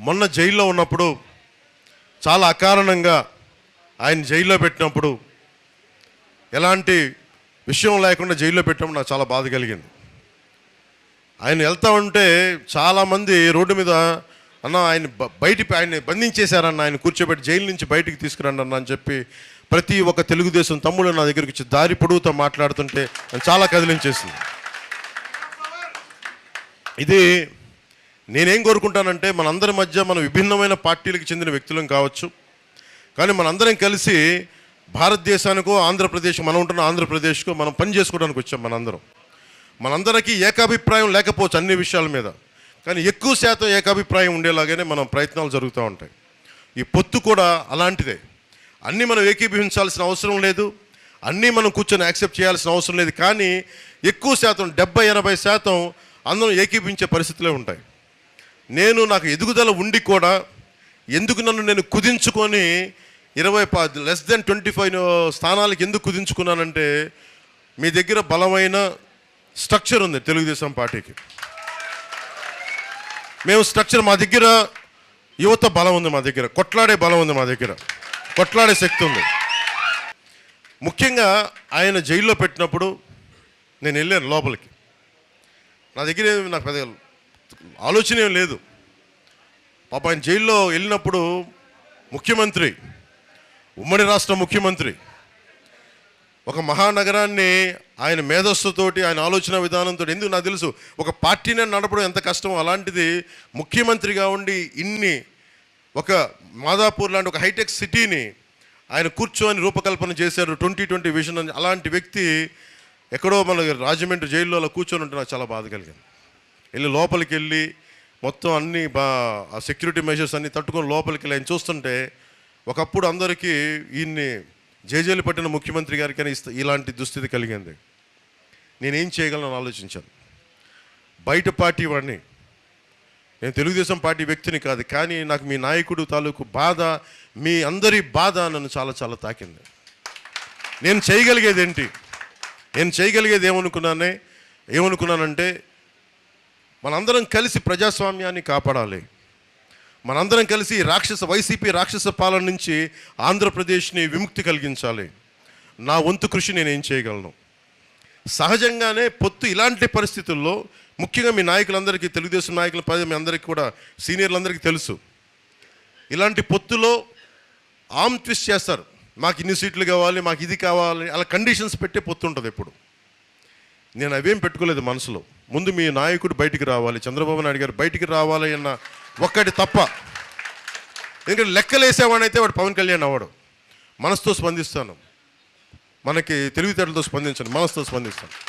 మొన్న జైల్లో ఉన్నప్పుడు చాలా అకారణంగా ఆయన జైల్లో పెట్టినప్పుడు ఎలాంటి విషయం లేకుండా జైల్లో పెట్టినప్పుడు నాకు చాలా బాధ కలిగింది. ఆయన వెళ్తా ఉంటే చాలామంది రోడ్డు మీద అన్న ఆయన బయట ఆయన బంధించేశారన్న ఆయన కూర్చోబెట్టి జైలు నుంచి బయటికి తీసుకురండి అన్న అని చెప్పి ప్రతి ఒక్క తెలుగుదేశం తమ్ముడు నా దగ్గరికి వచ్చి దారి పొడుగుతో మాట్లాడుతుంటే చాలా కదిలించేసింది. ఇది నేనేం కోరుకుంటానంటే మనందరి మధ్య మన విభిన్నమైన పార్టీలకు చెందిన వ్యక్తులం కావచ్చు. కానీ మనందరం కలిసి భారతదేశానికో ఆంధ్రప్రదేశ్ మనం ఉంటున్న ఆంధ్రప్రదేశ్కో మనం పని చేసుకోవడానికి వచ్చాం మనందరం. మనందరికీ ఏకాభిప్రాయం లేకపోవచ్చు అన్ని విషయాల మీద. కానీ ఎక్కువ శాతం ఏకాభిప్రాయం ఉండేలాగానే మనం ప్రయత్నాలు జరుగుతూ ఉంటాయి. ఈ పొత్తు కూడా అలాంటిదే. అన్నీ మనం ఏకీభవించాల్సిన అవసరం లేదు. అన్నీ మనం కూర్చొని యాక్సెప్ట్ చేయాల్సిన అవసరం లేదు. కానీ ఎక్కువ శాతం డెబ్బై ఎనభై శాతం అందరం ఏకీభవించే పరిస్థితులే ఉంటాయి. నేను నాకు ఎదుగుదల ఉండి కూడా ఎందుకు నన్ను నేను కుదించుకొని ఇరవై లెస్ దెన్ ట్వంటీ ఫైవ్ స్థానాలకు ఎందుకు కుదించుకున్నానంటే మీ దగ్గర బలమైన స్ట్రక్చర్ ఉంది తెలుగుదేశం పార్టీకి. మేము స్ట్రక్చర్ మా దగ్గర యువత బలం ఉంది మా దగ్గర కొట్లాడే బలం ఉంది మా దగ్గర కొట్లాడే శక్తి ఉంది. ముఖ్యంగా ఆయన జైల్లో పెట్టినప్పుడు నేను వెళ్ళాను లోపలికి. నా దగ్గర నా నాకు పెద్ద ఆలోచన ఏం లేదు. పాప ఆయన జైల్లో వెళ్ళినప్పుడు ముఖ్యమంత్రి ఉమ్మడి రాష్ట్ర ముఖ్యమంత్రి ఒక మహానగరాన్ని ఆయన మేధస్సుతోటి ఆయన ఆలోచన విధానంతో ఎందుకు నాకు తెలుసు ఒక పార్టీని నడపడం ఎంత కష్టం అలాంటిది ముఖ్యమంత్రిగా ఉండి ఇన్ని ఒక మాదాపూర్ లాంటి ఒక హైటెక్ సిటీని ఆయన కూర్చొని రూపకల్పన చేశారు ట్వంటీ ట్వంటీ విజన్ అని. అలాంటి వ్యక్తి ఎక్కడో మన రాజమండ్రి జైల్లో అలా కూర్చొని ఉంటే నాకు చాలా బాధ కలిగింది. వెళ్ళి లోపలికి వెళ్ళి మొత్తం అన్ని బా ఆ సెక్యూరిటీ మెజర్స్ అన్ని తట్టుకొని లోపలికి వెళ్ళి ఆయన చూస్తుంటే ఒకప్పుడు అందరికీ ఈయన్ని జేజేలు పట్టిన ముఖ్యమంత్రి గారికి ఇలాంటి దుస్థితి కలిగింది. నేనేం చేయగలను ఆలోచించాను. బయట పార్టీ వాడిని. నేను తెలుగుదేశం పార్టీ వ్యక్తిని కాదు కానీ నాకు మీ నాయకుడు తాలూకు బాధ మీ అందరి బాధ నన్ను చాలా చాలా తాకింది. నేను చేయగలిగేది ఏంటి నేను చేయగలిగేది ఏమనుకున్నానే ఏమనుకున్నానంటే మనందరం కలిసి ప్రజాస్వామ్యాన్ని కాపాడాలి. మనందరం కలిసి రాక్షస వైసీపీ రాక్షస పాలన నుంచి ఆంధ్రప్రదేశ్ని విముక్తి కలిగించాలి. నా వంతు కృషి నేను ఏం చేయగలను? సహజంగానే పొత్తు ఇలాంటి పరిస్థితుల్లో ముఖ్యంగా మీ నాయకులందరికీ తెలుగుదేశం నాయకుల పది మీ అందరికీ కూడా సీనియర్లందరికీ తెలుసు. ఇలాంటి పొత్తులో ఆమ్ ట్విస్ట్ చేస్తారు. మాకు ఇన్ని సీట్లు కావాలి మాకు ఇది కావాలి అలా కండిషన్స్ పెట్టే పొత్తు ఉంటుంది ఎప్పుడు. నేను అవేం పెట్టుకోలేదు మనసులో. ముందు మీ నాయకుడు బయటికి రావాలి. చంద్రబాబు నాయుడు గారు బయటికి రావాలి అన్న ఒక్కటి తప్ప. ఎందుకంటే లెక్కలేసేవాడైతే వాడు పవన్ కళ్యాణ్ అవ్వడు. మనసుతో స్పందిస్తాను. మనకి తెలివితేటలతో స్పందించండి మనసుతో స్పందిస్తాను.